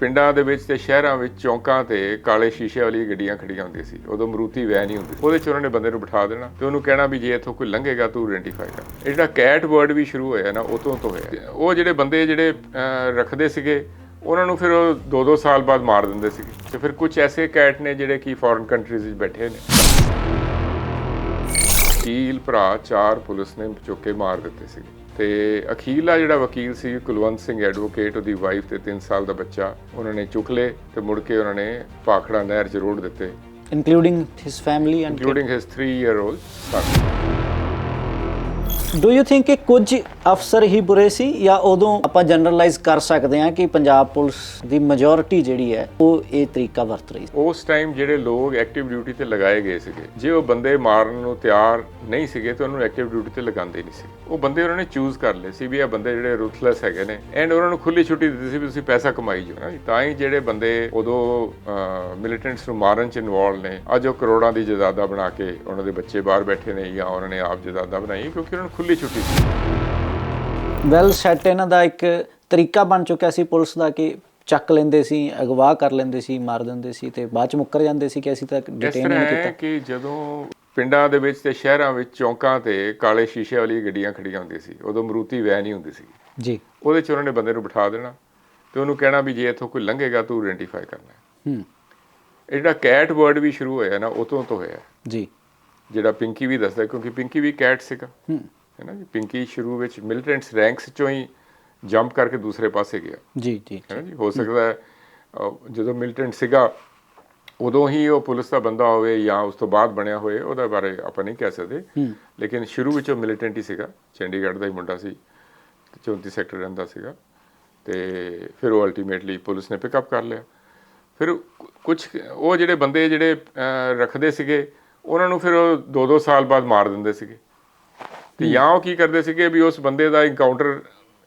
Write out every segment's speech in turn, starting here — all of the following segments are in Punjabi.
ਪਿੰਡਾਂ ਦੇ ਵਿੱਚ ਤੇ ਸ਼ਹਿਰਾਂ ਵਿੱਚ ਚੌਂਕਾਂ ਤੇ ਕਾਲੇ ਸ਼ੀਸ਼ੇ ਵਾਲੀ ਗੱਡੀਆਂ ਖੜੀਆਂ ਹੁੰਦੀਆਂ ਸੀ। ਉਦੋਂ ਮਰੂਤੀ ਵੈਨ ਨਹੀਂ ਹੁੰਦੀ ਉਹਦੇ 'ਚ ਉਹਨਾਂ ਨੇ ਬੰਦੇ ਨੂੰ ਬਿਠਾ ਦੇਣਾ ਤੇ ਉਹਨੂੰ ਕਹਿਣਾ ਵੀ ਜੇ ਇੱਥੋਂ ਕੋਈ ਲੰਘੇਗਾ ਤੂੰ ਆਇਡੈਂਟੀਫਾਈ ਕਰ। ਇਹ ਜਿਹੜਾ ਕੈਟ ਵਰਡ ਵੀ ਸ਼ੁਰੂ ਹੋਇਆ ਨਾ, ਉਹ ਤੋਂ ਹੋਇਆ। ਉਹ ਜਿਹੜੇ ਬੰਦੇ ਜਿਹੜੇ ਰੱਖਦੇ ਸੀਗੇ, ਉਹਨਾਂ ਨੂੰ ਫਿਰ ਉਹ 2-2 ਸਾਲ ਬਾਅਦ ਮਾਰ ਦਿੰਦੇ ਸੀਗੇ। ਤੇ ਫਿਰ ਕੁਝ ਐਸੇ ਕੈਟ ਨੇ ਜਿਹੜੇ ਕਿ ਫੋਰਨ ਕੰਟਰੀਜ਼ ਵਿੱਚ ਬੈਠੇ ਨੇ। ਵਕੀਲ ਭਰਾ ਚਾਰ ਪੁਲਿਸ ਨੇ ਚੁੱਕ ਕੇ ਮਾਰ ਦਿੱਤੇ ਸੀਗੇ। ਤੇ ਅਖੀਲਾ ਜਿਹੜਾ ਵਕੀਲ ਸੀ ਕੁਲਵੰਤ ਸਿੰਘ ਐਡਵੋਕੇਟ ਉਹਦੀ ਵਾਈਫ ਤੇ 3 ਸਾਲ ਦਾ ਬੱਚਾ ਉਹਨਾਂ ਨੇ ਚੁੱਕ ਲਏ ਤੇ ਮੁੜ ਕੇ ਉਹਨਾਂ ਨੇ ਪਾਖੜਾ ਨਹਿਰ 'ਚ ਰੋੜ ਦਿੱਤੇ। Including his family and including his 3 year old son do you think ਕਿ ਕੁਝ ਅਫਸਰ ਹੀ ਬੁਰੇ ਸੀ ਜਾਂ ਉਦੋਂ ਆਪਾਂ ਜਨਰਲਾਈਜ਼ ਕਰ ਸਕਦੇ ਹਾਂ ਕਿ ਪੰਜਾਬ ਪੁਲਿਸ ਦੀ ਮੈਜੋਰਿਟੀ ਜਿਹੜੀ ਹੈ, ਉਹ ਇਹ ਤਰੀਕਾ ਵਰਤ ਰਹੀ ਸੀ। ਉਸ ਟਾਈਮ ਜਿਹੜੇ ਲੋਕ ਐਕਟਿਵ ਡਿਊਟੀ ਤੇ ਲਗਾਏ ਗਏ ਸੀਗੇ, ਜੇ ਉਹ ਬੰਦੇ ਮਾਰਨ ਨੂੰ ਤਿਆਰ ਨਹੀਂ ਸੀਗੇ ਤਾਂ ਉਹਨੂੰ ਐਕਟਿਵ ਡਿਊਟੀ ਤੇ ਲਗਾਉਂਦੇ ਨਹੀਂ ਸੀ। ਉਹ ਬੰਦੇ ਉਹਨਾਂ ਨੇ ਚੂਜ਼ ਕਰ ਲਏ ਸੀ ਵੀ ਇਹ ਬੰਦੇ ਜਿਹੜੇ ਰੂਥਲੈਸ ਹੈਗੇ ਨੇ ਐਂਡ ਉਹਨਾਂ ਨੂੰ ਖੁੱਲੀ ਛੁੱਟੀ ਦਿੱਤੀ ਸੀ ਵੀ ਤੁਸੀਂ ਪੈਸਾ ਕਮਾਈ ਜਾਓ ਤਾਂ ਹੀ ਜਿਹੜੇ ਬੰਦੇ ਉਦੋਂ ਮਿਲੀਟੈਂਟਸ ਨੂੰ ਮਾਰਨ ਚ ਇਨਵੋਲਵ ਨੇ, ਅੱਜ ਉਹ ਕਰੋੜਾਂ ਦੀ ਜਾਇਦਾਦਾਂ ਬਣਾ ਕੇ ਉਹਨਾਂ ਦੇ ਬੱਚੇ ਬਾਹਰ ਬੈਠੇ ਨੇ ਜਾਂ ਉਹਨਾਂ ਨੇ ਆਪ ਜਾਇਦਾਦਾਂ ਬਣਾਈ ਕਿਉਂਕਿ ਉਹਨਾਂ ਨੂੰ ਖੁੱਲੀ ਛੁੱਟੀ ਸੀ ਵੈਲ ਸੈਟ ਇਹਨਾਂ ਦਾ ਇੱਕ ਤਰੀਕਾ ਬਣ ਚੁੱਕਿਆ ਸੀ ਪੁਲਿਸ ਦਾ ਕਿ ਚੱਕ ਲੈਂਦੇ ਸੀ ਅਗਵਾ ਕਰ ਲੈਂਦੇ ਸੀ ਮਾਰ ਦਿੰਦੇ ਸੀ ਤੇ ਬਾਅਦ ਚ ਮੁੱਕਰ ਜਾਂਦੇ ਸੀ ਕਿ ਅਸੀਂ ਤਾਂ ਡਿਟੇਨ ਨਹੀਂ ਹੈ ਕੀਤਾ। ਕਿ ਜਦੋਂ ਪਿੰਡਾਂ ਦੇ ਵਿੱਚ ਤੇ ਸ਼ਹਿਰਾਂ ਵਿੱਚ ਚੌਂਕਾਂ ਤੇ ਕਾਲੇ ਸ਼ੀਸ਼ੇ ਵਾਲੀ ਗੱਡੀਆਂ ਖੜੀਆਂ ਹੁੰਦੀਆਂ ਸੀ ਉਦੋਂ ਮਰੂਤੀ ਵੈਨ ਹੀ ਹੁੰਦੀ ਸੀ। ਜੀ। ਉਹਦੇ 'ਚ ਉਹਨਾਂ ਨੇ ਬੰਦੇ ਨੂੰ ਬਿਠਾ ਦੇਣਾ ਤੇ ਉਹਨੂੰ ਕਹਿਣਾ ਵੀ ਜੇ ਇੱਥੋਂ ਕੋਈ ਲੰਘੇਗਾ ਤੂੰ ਆਇਡੈਂਟੀਫਾਈ ਕਰਨਾ। ਹੈ। ਜਿਹੜਾ ਕੈਟ ਵਰਡ ਵੀ ਸ਼ੁਰੂ ਹੋਇਆ ਨਾ ਉਹ ਤੋਂ ਤੋਂ ਹੋਇਆ। ਜੀ। ਜਿਹੜਾ ਪਿੰਕੀ ਵੀ ਦੱਸਦਾ ਕਿਉਂਕਿ ਪਿੰਕੀ ਵੀ ਕੈਟ ਸੀਗਾ। ਹੂੰ। ਹੈ ਨਾ ਜੀ। ਪਿੰਕੀ ਸ਼ੁਰੂ ਵਿੱਚ ਮਿਲੀਟੈਂਟਸ ਰੈਂਕਸ ਚੋਂ ਹੀ ਜੰਪ ਕਰਕੇ ਦੂਸਰੇ ਪਾਸੇ ਗਿਆ। ਜੀ ਜੀ ਹੈ ਨਾ ਜੀ। ਹੋ ਸਕਦਾ ਹੈ ਜਦੋਂ ਮਿਲੀਟੈਂਟ ਸੀਗਾ ਉਦੋਂ ਹੀ ਉਹ ਪੁਲਿਸ ਦਾ ਬੰਦਾ ਹੋਵੇ ਜਾਂ ਉਸ ਤੋਂ ਬਾਅਦ ਬਣਿਆ ਹੋਵੇ ਉਹਦੇ ਬਾਰੇ ਆਪਾਂ ਨਹੀਂ ਕਹਿ ਸਕਦੇ। ਲੇਕਿਨ ਸ਼ੁਰੂ ਵਿੱਚ ਉਹ ਮਿਲੀਟੈਂਟ ਹੀ ਸੀਗਾ। ਚੰਡੀਗੜ੍ਹ ਦਾ ਹੀ ਮੁੰਡਾ ਸੀ 34 ਸੈਕਟਰ ਰਹਿੰਦਾ ਸੀਗਾ। ਤੇ ਫਿਰ ਉਹ ਅਲਟੀਮੇਟਲੀ ਪੁਲਿਸ ਨੇ ਪਿਕਅਪ ਕਰ ਲਿਆ। ਫਿਰ ਕੁਝ ਉਹ ਜਿਹੜੇ ਬੰਦੇ ਜਿਹੜੇ ਰੱਖਦੇ ਸੀਗੇ ਉਹਨਾਂ ਨੂੰ ਫਿਰ ਉਹ 2-2 ਸਾਲ ਬਾਅਦ ਮਾਰ ਦਿੰਦੇ ਸੀਗੇ। ਤੇ ਜਾਂ ਉਹ ਕੀ ਕਰਦੇ ਸੀਗੇ ਵੀ ਉਸ ਬੰਦੇ ਦਾ ਇਨਕਾਊਂਟਰ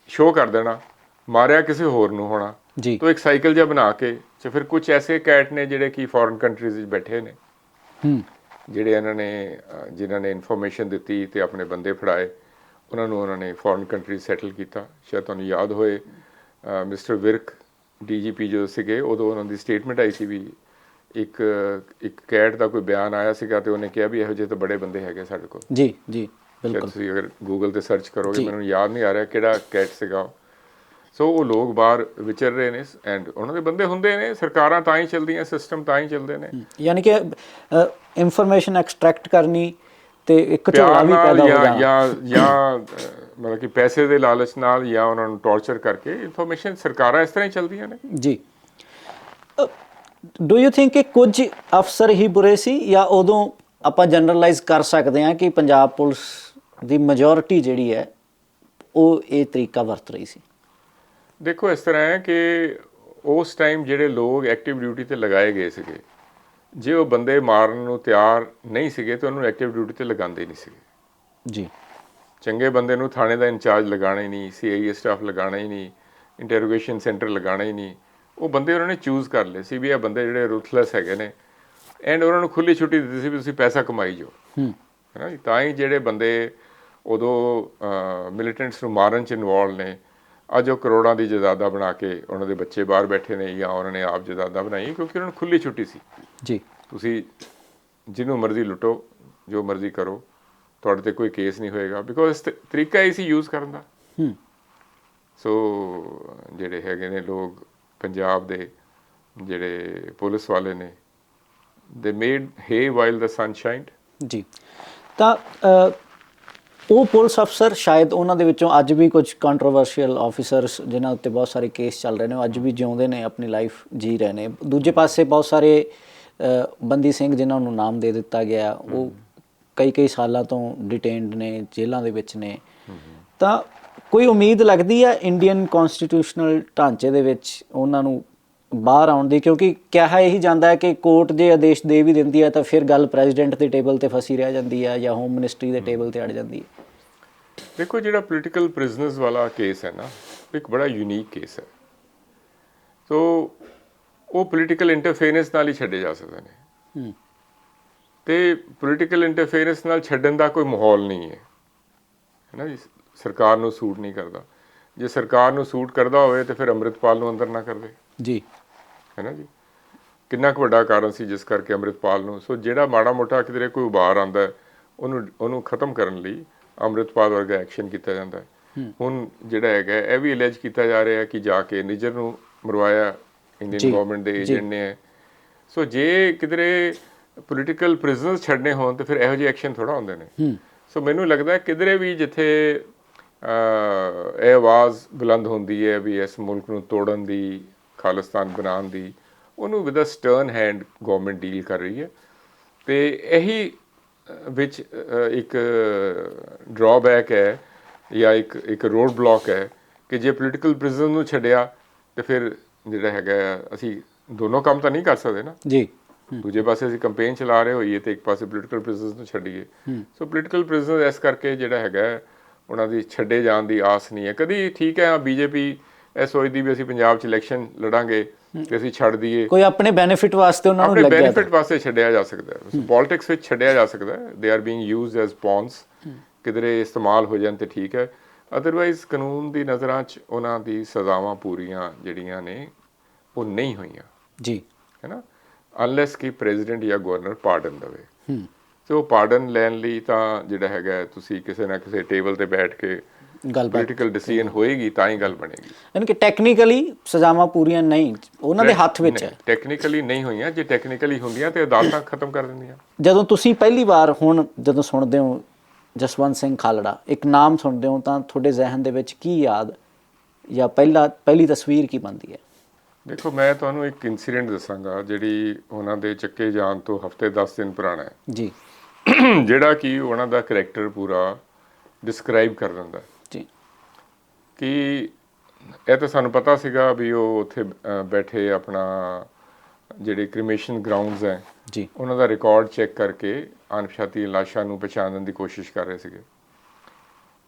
ਸ਼ੋਅ ਕਰ ਦੇਣਾ ਮਾਰਿਆ ਕਿਸੇ ਹੋਰ ਨੂੰ ਹੋਣਾ। ਜੀ। ਤੋ ਇੱਕ ਸਾਈਕਲ ਜਿਹਾ ਬਣਾ ਕੇ ਤੇ ਫਿਰ ਕੁਝ ਐਸੇ ਕੈਟ ਨੇ ਜਿਹੜੇ ਕਿ ਫੋਰਨ ਕੰਟਰੀਜ਼ ਵਿੱਚ ਬੈਠੇ ਨੇ। ਹੂੰ। ਜਿਹੜੇ ਇਹਨਾਂ ਨੇ ਜਿਨ੍ਹਾਂ ਨੇ ਇਨਫੋਰਮੇਸ਼ਨ ਦਿੱਤੀ ਤੇ ਆਪਣੇ ਬੰਦੇ ਫੜਾਏ ਉਹਨਾਂ ਨੂੰ ਉਹਨਾਂ ਨੇ ਫੋਰਨ ਕੰਟਰੀ ਸੈਟਲ ਕੀਤਾ। ਸ਼ਾਇਦ ਤੁਹਾਨੂੰ ਯਾਦ ਹੋਏ ਮਿਸਟਰ ਵਿਰਕ ਡੀਜੀਪੀ ਜੋ ਸੀਗੇ ਉਦੋਂ ਉਹਨਾਂ ਦੀ ਸਟੇਟਮੈਂਟ ਆਈ ਸੀ ਵੀ ਇੱਕ ਇੱਕ ਕੈਟ ਦਾ ਕੋਈ ਬਿਆਨ ਆਇਆ ਸੀਗਾ ਤੇ ਉਹਨੇ ਕਿਹਾ ਵੀ ਇਹੋ ਜਿਹੇ ਤਾਂ ਬੜੇ ਬੰਦੇ ਹੈਗੇ ਸਾਡੇ ਕੋਲ। ਜੀ ਜੀ। ਬਿਲਕੁਲ। ਤੁਸੀਂ ਅਗਰ ਗੂਗਲ ਤੇ ਸਰਚ ਕਰੋਗੇ। ਮੈਨੂੰ ਯਾਦ ਨਹੀਂ ਆ ਰਿਹਾ ਕਿਹੜਾ ਕੈਟ ਸੀਗਾ। ਸੋ ਉਹ ਲੋਕ ਬਾਹਰ ਵਿਚਰ ਰਹੇ ਨੇ ਐਂਡ ਉਹਨਾਂ ਦੇ ਬੰਦੇ ਹੁੰਦੇ ਨੇ ਸਰਕਾਰਾਂ ਤਾਂ ਹੀ ਚੱਲਦੀਆਂ ਸਿਸਟਮ ਤਾਂ ਹੀ ਚੱਲਦੇ ਨੇ। ਯਾਨੀ ਕਿ ਇਨਫੋਰਮੇਸ਼ਨ ਐਕਸਟ੍ਰੈਕਟ ਕਰਨੀ ਤੇ ਇੱਕ ਝੋਲਾ ਵੀ ਪੈਦਾ ਹੋ ਜਾਣਾ। ਜਾਂ ਜਾਂ ਮਤਲਬ ਕਿ ਪੈਸੇ ਦੇ ਲਾਲਚ ਨਾਲ ਜਾਂ ਉਹਨਾਂ ਨੂੰ ਟੌਰਚਰ ਕਰਕੇ ਇਨਫੋਰਮੇਸ਼ਨ ਸਰਕਾਰਾਂ ਇਸ ਤਰ੍ਹਾਂ ਹੀ ਚੱਲਦੀਆਂ ਨੇ। ਜੀ। ਡੂ ਯੂ ਥਿੰਕ ਕਿ ਕੁਝ ਅਫਸਰ ਹੀ ਬੁਰੇ ਸੀ ਜਾਂ ਉਦੋਂ ਆਪਾਂ ਜਨਰਲਾਈਜ਼ ਕਰ ਸਕਦੇ ਹਾਂ ਕਿ ਪੰਜਾਬ ਪੁਲਿਸ ਦੀ ਮੈਜੋਰਿਟੀ ਜਿਹੜੀ ਹੈ ਉਹ ਇਹ ਤਰੀਕਾ ਵਰਤ ਰਹੀ ਸੀ। ਦੇਖੋ ਇਸ ਤਰ੍ਹਾਂ ਹੈ ਕਿ ਉਸ ਟਾਈਮ ਜਿਹੜੇ ਲੋਕ ਐਕਟਿਵ ਡਿਊਟੀ ਤੇ ਲਗਾਏ ਗਏ ਸੀਗੇ ਜੇ ਉਹ ਬੰਦੇ ਮਾਰਨ ਨੂੰ ਤਿਆਰ ਨਹੀਂ ਸੀਗੇ ਤਾਂ ਉਹਨੂੰ ਐਕਟਿਵ ਡਿਊਟੀ ਤੇ ਲਗਾਉਂਦੇ ਨਹੀਂ ਸੀਗੇ। ਜੀ। ਚੰਗੇ ਬੰਦੇ ਨੂੰ ਥਾਣੇ ਦਾ ਇੰਚਾਰਜ ਲਗਾਉਣਾ ਹੀ ਨਹੀਂ ਸੀਆਈਏ ਸਟਾਫ ਲਗਾਉਣਾ ਹੀ ਨਹੀਂ ਇੰਟਰੋਗੇਸ਼ਨ ਸੈਂਟਰ ਲਗਾਉਣਾ ਹੀ ਨਹੀਂ ਉਹ ਬੰਦੇ ਉਹਨਾਂ ਨੇ ਚੂਜ਼ ਕਰ ਲਏ ਸੀ ਵੀ ਇਹ ਬੰਦੇ ਜਿਹੜੇ ਰੂਥਲੈਸ ਹੈਗੇ ਨੇ ਐਂਡ ਉਹਨਾਂ ਨੂੰ ਖੁੱਲੀ ਛੁੱਟੀ ਦਿੱਤੀ ਸੀ ਵੀ ਤੁਸੀਂ ਪੈਸਾ ਕਮਾਈ ਜਾਓ। ਹੂੰ। ਹੈ ਨਾ? ਤਾਂ ਹੀ ਜਿਹੜੇ ਬੰਦੇ ਉਦੋਂ ਮਿਲੀਟੈਂਟਸ ਨੂੰ ਮਾਰਨ ਚ ਇਨਵੋਲਵ ਨੇ। ਅੱਜ ਉਹ ਕਰੋੜਾਂ ਦੀ ਜਾਇਦਾਦਾਂ ਬਣਾ ਕੇ ਉਹਨਾਂ ਦੇ ਬੱਚੇ ਬਾਹਰ ਬੈਠੇ ਨੇ ਜਾਂ ਉਹਨਾਂ ਨੇ ਆਪ ਜਾਇਦਾਦਾਂ ਬਣਾਈ ਕਿਉਂਕਿ ਉਹਨਾਂ ਨੂੰ ਖੁੱਲੀ ਛੁੱਟੀ ਸੀ। ਜੀ। ਤੁਸੀਂ ਜਿਹਨੂੰ ਮਰਜ਼ੀ ਲੁੱਟੋ ਜੋ ਮਰਜ਼ੀ ਕਰੋ ਤੁਹਾਡੇ ਤੇ ਕੋਈ ਕੇਸ ਨਹੀਂ ਹੋਏਗਾ ਬਿਕੋਜ਼ ਤਰੀਕਾ ਹੀ ਸੀ ਯੂਜ਼ ਕਰਨ ਦਾ। ਹੂੰ। ਸੋ ਜਿਹੜੇ ਹੈਗੇ ਨੇ ਲੋਕ ਪੰਜਾਬ ਦੇ ਜਿਹੜੇ ਪੁਲਿਸ ਵਾਲੇ ਨੇ they made hay while the sun shined ਜੀ। ਤਾਂ ਉਹ ਪੁਲਿਸ ਅਫਸਰ ਸ਼ਾਇਦ ਉਹਨਾਂ ਦੇ ਵਿੱਚੋਂ ਅੱਜ ਵੀ ਕੁਝ ਕੰਟਰੋਵਰਸ਼ੀਅਲ ਆਫੀਸਰਸ ਜਿਨ੍ਹਾਂ ਉੱਤੇ ਬਹੁਤ ਸਾਰੇ ਕੇਸ ਚੱਲ ਰਹੇ ਨੇ ਉਹ ਅੱਜ ਵੀ ਜਿਉਂਦੇ ਨੇ ਆਪਣੀ ਲਾਈਫ ਜੀ ਰਹੇ ਨੇ। ਦੂਜੇ ਪਾਸੇ ਬਹੁਤ ਸਾਰੇ ਬੰਦੀ ਸਿੰਘ ਜਿਨ੍ਹਾਂ ਨੂੰ ਨਾਮ ਦੇ ਦਿੱਤਾ ਗਿਆ ਉਹ ਕਈ ਕਈ ਸਾਲਾਂ ਤੋਂ ਡਿਟੇਨਡ ਨੇ ਜੇਲ੍ਹਾਂ ਦੇ ਵਿੱਚ ਨੇ। ਤਾਂ ਕੋਈ ਉਮੀਦ ਲੱਗਦੀ ਹੈ ਇੰਡੀਅਨ ਕਨਸਟੀਟਿਊਸ਼ਨਲ ਢਾਂਚੇ ਦੇ ਵਿੱਚ ਉਹਨਾਂ ਨੂੰ ਬਾਹਰ ਆਉਣ ਦੀ? ਕਿਉਂਕਿ ਕਿਹਾ ਇਹੀ ਜਾਂਦਾ ਹੈ ਕਿ ਕੋਰਟ ਜੇ ਆਦੇਸ਼ ਦੇ ਵੀ ਦਿੰਦੀ ਹੈ ਤਾਂ ਫਿਰ ਗੱਲ ਪ੍ਰੈਜ਼ੀਡੈਂਟ ਦੇ ਟੇਬਲ ਤੇ ਫਸੀ ਰਹਿ ਜਾਂਦੀ ਹੈ ਜਾਂ ਹੋਮ ਮਿਨਿਸਟਰੀ ਦੇ ਟੇਬਲ ਤੇ ਅੜ ਜਾਂਦੀ ਹੈ। ਦੇਖੋ ਜਿਹੜਾ ਪੋਲੀਟੀਕਲ ਪ੍ਰਿਜ਼ਨਰਸ ਵਾਲਾ ਕੇਸ ਹੈ ਨਾ ਇੱਕ ਬੜਾ ਯੂਨੀਕ ਕੇਸ ਹੈ। ਸੋ ਉਹ ਪੋਲੀਟੀਕਲ ਇੰਟਰਫੇਰੈਂਸ ਨਾਲ ਹੀ ਛੱਡੇ ਜਾ ਸਕਦੇ ਨੇ। ਹੂੰ। ਤੇ ਪੋਲੀਟੀਕਲ ਇੰਟਰਫੇਰੈਂਸ ਨਾਲ ਛੱਡਣ ਦਾ ਕੋਈ ਮਾਹੌਲ ਨਹੀਂ ਹੈ। ਹੈ ਨਾ ਜੀ? ਸਰਕਾਰ ਨੂੰ ਸੂਟ ਨਹੀਂ ਕਰਦਾ। ਜੇ ਸਰਕਾਰ ਨੂੰ ਸੂਟ ਕਰਦਾ ਹੋਵੇ ਤੇ ਫਿਰ ਅੰਮ੍ਰਿਤਪਾਲ ਨੂੰ ਅੰਦਰ ਨਾ ਕਰਦੇ। ਜੀ। ਹੈ ਨਾ ਜੀ? ਕਿੰਨਾ ਕੁ ਵੱਡਾ ਕਾਰਨ ਸੀ ਜਿਸ ਕਰਕੇ ਅੰਮ੍ਰਿਤਪਾਲ ਨੂੰ? ਸੋ ਜਿਹੜਾ ਮਾੜਾ ਮੋਟਾ ਕਿਧਰੇ ਕੋਈ ਉਬਾਰ ਆਂਦਾ ਉਹਨੂੰ ਉਹਨੂੰ ਖਤਮ ਕਰਨ ਲਈ ਅੰਮ੍ਰਿਤਪਾਲ ਵਰਗਾ ਐਕਸ਼ਨ ਕੀਤਾ ਜਾਂਦਾ ਹੈ। ਹੁਣ ਜਿਹੜਾ ਹੈਗਾ ਇਹ ਵੀ ਅਲੈਜ ਕੀਤਾ ਜਾ ਰਿਹਾ ਹੈ ਕਿ ਜਾ ਕੇ ਨਿਜਰ ਨੂੰ ਮਰਵਾਇਆ ਇੰਡੀਅਨ ਗਵਰਨਮੈਂਟ ਦੇ ਏਜੰਟ ਨੇ। ਸੋ ਜੇ ਕਿਧਰੇ ਪੋਲੀਟੀਕਲ ਪ੍ਰਿਜ਼ਨਰਸ ਛੱਡਨੇ ਹੋਣ ਤੇ ਫਿਰ ਇਹੋ ਜਿਹੇ ਐਕਸ਼ਨ ਥੋੜਾ ਹੁੰਦੇ ਨੇ। ਸੋ ਮੈਨੂੰ ਲੱਗਦਾ ਹੈ ਕਿਧਰੇ ਵੀ ਜਿੱਥੇ ਇਹ ਆਵਾਜ਼ ਬੁਲੰਦ ਹੁੰਦੀ ਹੈ ਵੀ ਇਸ ਮੁਲਕ ਨੂੰ ਤੋੜਨ ਦੀ ਖਾਲਿਸਤਾਨ ਬਣਾਉਣ ਦੀ ਉਹਨੂੰ with a stern hand government deal ਕਰ ਰਹੀ ਹੈ। ਤੇ ਇਹੀ ਵਿੱਚ ਇੱਕ ਡਰਾਬੈਕ ਹੈ ਜਾਂ ਇੱਕ ਇੱਕ ਰੋਡ ਬਲੌਕ ਹੈ ਕਿ ਜੇ ਪੋਲੀਟੀਕਲ ਪ੍ਰਿਜ਼ਨਰ ਨੂੰ ਛੱਡਿਆ ਤੇ ਫਿਰ ਜਿਹੜਾ ਹੈਗਾ ਅਸੀਂ ਦੋਨੋਂ ਕੰਮ ਤਾਂ ਨਹੀਂ ਕਰ ਸਕਦੇ ਨਾ। ਜੀ। ਦੂਜੇ ਪਾਸੇ ਅਸੀਂ ਕੈਂਪੇਨ ਚਲਾ ਰਹੇ ਹੋਈਏ ਤੇ ਇੱਕ ਪਾਸੇ ਪੋਲੀਟੀਕਲ ਪ੍ਰਿਜ਼ਨਰਸ ਨੂੰ ਛੱਡੀਏ। ਸੋ ਪੋਲੀਟੀਕਲ ਪ੍ਰਿਜ਼ਨਰ ਇਸ ਕਰਕੇ ਜਿਹੜਾ ਹੈਗਾ ਉਹਨਾਂ ਦੀ ਛੱਡੇ ਜਾਣ ਦੀ ਆਸ ਨਹੀਂ ਹੈ। ਕਦੀ ਠੀਕ ਹੈ ਬੀਜੇਪੀ ਇਹ ਸੋਚਦੀ ਵੀ ਅਸੀਂ ਪੰਜਾਬ 'ਚ ਇਲੈਕਸ਼ਨ ਲੜਾਂਗੇ। ਤੇ ਅਸੀਂ ਛੱਡ ਦਈਏ। ਕੋਈ ਆਪਣੇ ਬੈਨੀਫਿਟ ਵਾਸਤੇ ਉਹਨਾਂ ਨੂੰ ਆਪਣੇ ਲੱਗਿਆ ਬੈਨੀਫਿਟ ਵਾਸਤੇ ਛੱਡਿਆ ਜਾ ਸਕਦਾ। ਹੈ। ਪੋਲਿਟਿਕਸ ਵਿੱਚ ਛੱਡਿਆ ਜਾ ਸਕਦਾ। ਹੈ they are being used as pawns ਕਿਧਰੇ ਇਸਤੇਮਾਲ ਹੋ ਜਾਣ ਤੇ ਠੀਕ ਹੈ। ਅਦਰਵਾਈਜ਼ ਕਾਨੂੰਨ ਦੀ ਨਜ਼ਰਾਂ 'ਚ ਉਹਨਾਂ ਦੀ ਸਜ਼ਾਵਾਂ ਪੂਰੀਆਂ ਜਿਹੜੀਆਂ ਨੇ ਉਹ ਨਹੀਂ ਹੋਈਆਂ। ਜੀ। ਹੈ ਨਾ? ਅਨਲੈਸ ਕਿ ਪ੍ਰੈਜ਼ੀਡੈਂਟ ਜਾਂ ਗਵਰਨਰ ਪਾਰਡਨ ਦੇਵੇ। ਹੂੰ। ਤੇ ਉਹ ਪਾਰਡਨ ਲੈਣ ਲਈ ਤਾਂ ਜਿਹੜਾ ਹੈਗਾ ਤੁਸੀਂ ਕਿਸੇ ਨਾ ਕਿਸੇ ਟੇਬਲ ਤੇ ਬੈਠ ਕੇ ਗੱਲਬਾਤ ਪੋਲੀਟੀਕਲ ਡਿਸੀਜਨ ਹੋਏਗੀ ਤਾਂ ਹੀ ਗੱਲ ਬਣੇਗੀ। ਯਾਨੀ ਕਿ ਟੈਕਨੀਕਲੀ ਸਜ਼ਾਵਾਂ ਪੂਰੀਆਂ ਨਹੀਂ ਉਹਨਾਂ ਦੇ ਹੱਥ ਵਿੱਚ ਹੈ। ਟੈਕਨੀਕਲੀ ਨਹੀਂ ਹੋਈਆਂ ਜੇ ਟੈਕਨੀਕਲੀ ਹੁੰਦੀਆਂ ਤੇ ਅਦਾਲਤਾਂ ਖਤਮ ਕਰ ਦਿੰਦੀਆਂ। ਜਦੋਂ ਤੁਸੀਂ ਪਹਿਲੀ ਵਾਰ ਹੁਣ ਜਦੋਂ ਸੁਣਦੇ ਹੋ ਜਸਵੰਤ ਸਿੰਘ ਖਾਲੜਾ ਇੱਕ ਨਾਮ ਸੁਣਦੇ ਹੋ ਤਾਂ ਤੁਹਾਡੇ ਜ਼ਿਹਨ ਦੇ ਵਿੱਚ ਕੀ ਯਾਦ ਜਾਂ ਪਹਿਲਾ ਪਹਿਲੀ ਤਸਵੀਰ ਕੀ ਬਣਦੀ ਹੈ? ਦੇਖੋ ਮੈਂ ਤੁਹਾਨੂੰ ਇੱਕ ਇਨਸੀਡੈਂਟ ਦੱਸਾਂਗਾ ਜਿਹੜੀ ਉਹਨਾਂ ਦੇ ਚੱਕੇ ਜਾਣ ਤੋਂ ਹਫ਼ਤੇ 10 ਦਿਨ ਪੁਰਾਣਾ ਹੈ। ਜੀ। ਜਿਹੜਾ ਕਿ ਉਹਨਾਂ ਦਾ ਕਰੈਕਟਰ ਪੂਰਾ ਡਿਸਕ੍ਰਾਈਬ ਕਰ ਦਿੰਦਾ ਹੈ। ਕਿ ਇਹ ਤਾਂ ਸਾਨੂੰ ਪਤਾ ਸੀਗਾ ਵੀ ਉਹ ਉੱਥੇ ਬੈਠੇ ਆਪਣਾ ਜਿਹੜੇ ਕ੍ਰਿਮੇਸ਼ਨ ਗਰਾਊਂਡਸ ਹੈ ਜੀ। ਉਹਨਾਂ ਦਾ ਰਿਕਾਰਡ ਚੈੱਕ ਕਰਕੇ ਅਣਪਛਾਤੀ ਲਾਸ਼ਾਂ ਨੂੰ ਪਛਾਣਨ ਦੀ ਕੋਸ਼ਿਸ਼ ਕਰ ਰਹੇ ਸੀਗੇ।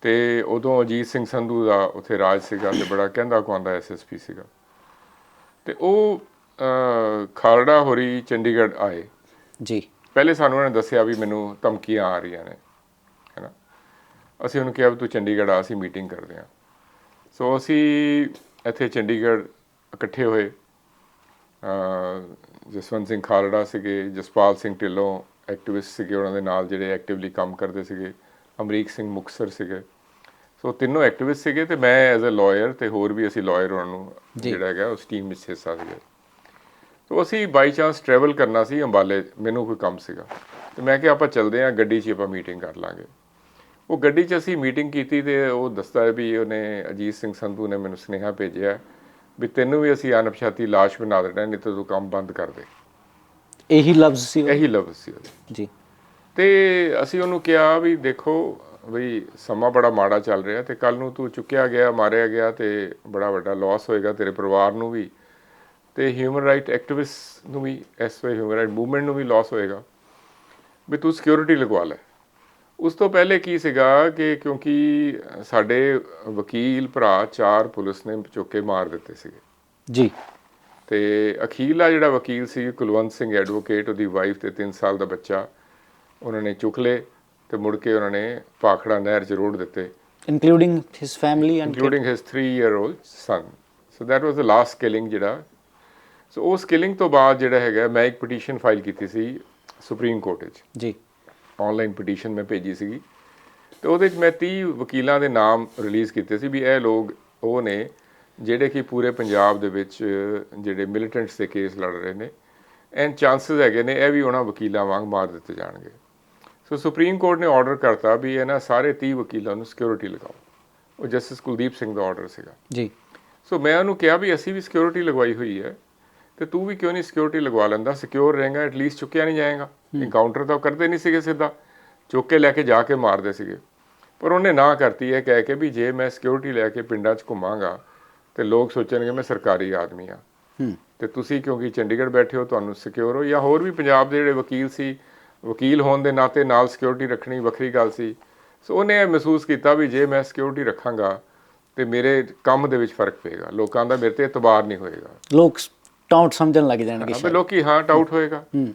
ਤੇ ਉਦੋਂ ਅਜੀਤ ਸਿੰਘ ਸੰਧੂ ਦਾ ਉੱਥੇ ਰਾਜ ਸੀਗਾ ਤੇ ਬੜਾ ਕਹਿੰਦਾ ਕਹਾਉਂਦਾ ਐਸਐਸਪੀ ਸੀਗਾ। ਤੇ ਉਹ ਖਾਲੜਾ ਹੋਰੀ ਚੰਡੀਗੜ੍ਹ ਆਏ। ਜੀ। ਪਹਿਲੇ ਸਾਨੂੰ ਉਹਨਾਂ ਨੇ ਦੱਸਿਆ ਵੀ ਮੈਨੂੰ ਧਮਕੀਆਂ ਆ ਰਹੀਆਂ ਨੇ ਹੈਨਾ। ਅਸੀਂ ਉਹਨੂੰ ਕਿਹਾ ਵੀ ਤੂੰ ਚੰਡੀਗੜ੍ਹ ਆ ਅਸੀਂ ਮੀਟਿੰਗ ਕਰਦੇ ਹਾਂ। ਸੋ ਅਸੀਂ ਇੱਥੇ ਚੰਡੀਗੜ੍ਹ ਇਕੱਠੇ ਹੋਏ। ਜਸਵੰਤ ਸਿੰਘ ਖਾਲੜਾ ਸੀਗੇ ਜਸਪਾਲ ਸਿੰਘ ਢਿੱਲੋਂ ਐਕਟਿਵਿਸਟ ਸੀਗੇ ਉਹਨਾਂ ਦੇ ਨਾਲ ਜਿਹੜੇ ਐਕਟਿਵਲੀ ਕੰਮ ਕਰਦੇ ਸੀਗੇ ਅਮਰੀਕ ਸਿੰਘ ਮੁਕਸਰ ਸੀਗੇ। ਸੋ ਤਿੰਨੋਂ ਐਕਟਿਵਿਸਟ ਸੀਗੇ ਤੇ ਮੈਂ ਐਜ਼ ਅ ਲਾਇਰ ਤੇ ਹੋਰ ਵੀ ਅਸੀਂ ਲਾਇਰ ਉਹਨਾਂ ਨੂੰ। ਜਿਹੜਾ ਹੈਗਾ ਉਸ ਟੀਮ ਵਿੱਚ ਹਿੱਸਾ ਸੀਗੇ। ਸੋ ਅਸੀਂ ਬਾਈ ਚਾਂਸ ਟਰੈਵਲ ਕਰਨਾ ਸੀ ਅੰਬਾਲੇ ਮੈਨੂੰ ਕੋਈ ਕੰਮ ਸੀਗਾ। ਤੇ ਮੈਂ ਕਿਹਾ ਆਪਾਂ ਚੱਲਦੇ ਹਾਂ ਗੱਡੀ 'ਚ ਆਪਾਂ ਮੀਟਿੰਗ ਕਰ ਲਾਂਗੇ। ਉਹ ਗੱਡੀ 'ਚ ਅਸੀਂ ਮੀਟਿੰਗ ਕੀਤੀ ਤੇ ਉਹ ਦੱਸਦਾ ਹੈ ਵੀ ਉਹਨੇ ਅਜੀਤ ਸਿੰਘ ਸੰਧੂ ਨੇ ਮੈਨੂੰ ਸੁਨੇਹਾ ਭੇਜਿਆ ਵੀ ਤੈਨੂੰ ਵੀ ਅਸੀਂ ਅਣਪਛਾਤੀ ਲਾਸ਼ ਬਣਾ ਦੇਣਾ ਨਹੀਂ ਤਾਂ ਤੂੰ ਕੰਮ ਬੰਦ ਕਰ ਦੇ। ਇਹੀ ਲਫ਼ਜ਼ ਸੀ? ਇਹੀ ਲਫ਼ਜ਼ ਸੀ ਉਹਦੇ। ਜੀ। ਤੇ ਅਸੀਂ ਉਹਨੂੰ ਕਿਹਾ ਵੀ ਦੇਖੋ ਵੀ ਸਮਾਂ ਬੜਾ ਮਾੜਾ ਚੱਲ ਰਿਹਾ ਤੇ ਕੱਲ ਨੂੰ ਤੂੰ ਚੁੱਕਿਆ ਗਿਆ ਮਾਰਿਆ ਗਿਆ ਤੇ ਬੜਾ ਵੱਡਾ ਲਾਸ ਹੋਏਗਾ ਤੇਰੇ ਪਰਿਵਾਰ ਨੂੰ ਵੀ ਤੇ ਹਿਊਮਨ ਰਾਈਟ ਐਕਟਿਵਿਸਟ ਨੂੰ ਵੀ ਇਸ ਵੇ ਹਿਊਮਨ ਰਾਈਟ ਮੂਵਮੈਂਟ ਨੂੰ ਵੀ ਲਾਸ ਹੋਏਗਾ। ਵੀ ਤੂੰ ਸਿਕਿਉਰਿਟੀ ਲਗਵਾ ਲੈ। ਉਸ ਤੋਂ ਪਹਿਲੇ ਕੀ ਸੀਗਾ ਕਿ ਕਿਉਂਕਿ ਸਾਡੇ ਵਕੀਲ ਭਰਾ ਚਾਰ ਪੁਲਿਸ ਨੇ ਚੁੱਕ ਕੇ ਮਾਰ ਦਿੱਤੇ ਸੀਗੇ। ਜੀ। ਤੇ ਅਖੀਲਾ ਜਿਹੜਾ ਵਕੀਲ ਸੀ ਕੁਲਵੰਤ ਸਿੰਘ ਐਡਵੋਕੇਟ ਉਹਦੀ ਵਾਈਫ ਤੇ 3 ਸਾਲ ਦਾ ਬੱਚਾ ਉਹਨਾਂ ਨੇ ਚੁੱਕ ਲਏ ਤੇ ਮੁੜ ਕੇ ਉਹਨਾਂ ਨੇ ਪਾਖੜਾ ਨਹਿਰ 'ਚ ਰੋੜ ਦਿੱਤੇ। Including his family and including his 3 year old son. So that was the last killing ਜਿਹੜਾ। ਸੋ ਉਸ killing ਤੋਂ ਬਾਅਦ ਜਿਹੜਾ ਹੈਗਾ ਮੈਂ ਇੱਕ ਪਟੀਸ਼ਨ ਫਾਈਲ ਕੀਤੀ ਸੀ ਸੁਪਰੀਮ ਕੋਰਟ ਵਿੱਚ ਜੀ। ਆਨਲਾਈਨ ਪਟੀਸ਼ਨ ਮੈਂ ਭੇਜੀ ਸੀਗੀ। ਤੇ ਉਹਦੇ ਵਿੱਚ ਮੈਂ 30 ਵਕੀਲਾਂ ਦੇ ਨਾਮ ਰਿਲੀਜ਼ ਕੀਤੇ ਸੀ ਵੀ ਇਹ ਲੋਕ ਉਹ ਨੇ ਜਿਹੜੇ ਕਿ ਪੂਰੇ ਪੰਜਾਬ ਦੇ ਵਿੱਚ ਜਿਹੜੇ ਮਿਲੀਟੈਂਟਸ ਦੇ ਕੇਸ ਲੜ ਰਹੇ ਨੇ ਐਂਡ ਚਾਂਸਸ ਹੈਗੇ ਨੇ ਇਹ ਵੀ ਉਹਨਾਂ ਵਕੀਲਾਂ ਵਾਂਗ ਮਾਰ ਦਿੱਤੇ ਜਾਣਗੇ। ਸੋ ਸੁਪਰੀਮ ਕੋਰਟ ਨੇ ਆਰਡਰ ਕਰਤਾ ਵੀ ਇਹਨਾਂ ਸਾਰੇ 30 ਵਕੀਲਾਂ ਨੂੰ ਸਿਕਿਉਰਿਟੀ ਲਗਾਓ। ਉਹ ਜਸਟਿਸ ਕੁਲਦੀਪ ਸਿੰਘ ਦਾ ਆਰਡਰ ਸੀਗਾ। ਜੀ। ਸੋ ਮੈਂ ਉਹਨੂੰ ਕਿਹਾ ਵੀ ਅਸੀਂ ਵੀ ਸਿਕਿਉਰਿਟੀ ਲਗਵਾਈ ਹੋਈ ਹੈ। ਤੇ ਤੂੰ ਵੀ ਕਿਉਂ ਨਹੀਂ ਸਿਕਿਉਰਿਟੀ ਲਗਵਾ ਲੈਂਦਾ? ਸਿਕਿਉਰ ਰਹੇਗਾ ਐਟਲੀਸਟ ਚੁੱਕਿਆ ਨਹੀਂ ਜਾਏਗਾ। ਇਨਕਾਊਂਟਰ ਤਾਂ ਕਰਦੇ ਨਹੀਂ ਸੀਗੇ ਸਿੱਧਾ। ਚੁੱਕ ਕੇ ਲੈ ਕੇ ਜਾ ਕੇ ਮਾਰਦੇ ਸੀਗੇ। ਪਰ ਉਹਨੇ ਨਾ ਕਰਤੀ ਹੈ ਕਹਿ ਕੇ ਵੀ ਜੇ ਮੈਂ ਸਿਕਿਉਰਿਟੀ ਲੈ ਕੇ ਪਿੰਡਾਂ 'ਚ ਘੁੰਮਾਂਗਾ ਤੇ ਲੋਕ ਸੋਚਣਗੇ ਮੈਂ ਸਰਕਾਰੀ ਆਦਮੀ ਆ ਤੇ ਤੁਸੀਂ ਕਿਉਂਕਿ ਚੰਡੀਗੜ੍ਹ ਬੈਠੇ ਹੋ ਤੁਹਾਨੂੰ ਸਿਕਿਉਰ ਹੋ ਜਾਂ ਹੋਰ ਵੀ ਪੰਜਾਬ ਦੇ ਜਿਹੜੇ ਵਕੀਲ ਸੀ ਵਕੀਲ ਹੋਣ ਦੇ ਨਾਤੇ ਨਾਲ ਸਿਕਿਉਰਿਟੀ ਰੱਖਣੀ ਵੱਖਰੀ ਗੱਲ ਸੀ। ਸੋ ਉਹਨੇ ਇਹ ਮਹਿਸੂਸ ਕੀਤਾ ਵੀ ਜੇ ਮੈਂ ਸਿਕਿਉਰਿਟੀ ਰੱਖਾਂਗਾ ਤੇ ਮੇਰੇ ਕੰਮ ਦੇ ਵਿੱਚ ਫ਼ਰਕ ਪਏਗਾ। ਲੋਕਾਂ ਦਾ ਮੇਰੇ ਤੇ ਇਤਬਾਰ ਨਹੀਂ ਹੋਏਗਾ। ਲੋਕ ਟਾਊਟ ਸਮਝਣ ਲੱਗ ਜਾਣਗੇ ਅਬੇ ਲੋਕੀ ਹਾਂ ਡਾਊਟ ਹੋਏਗਾ। ਹੂੰ।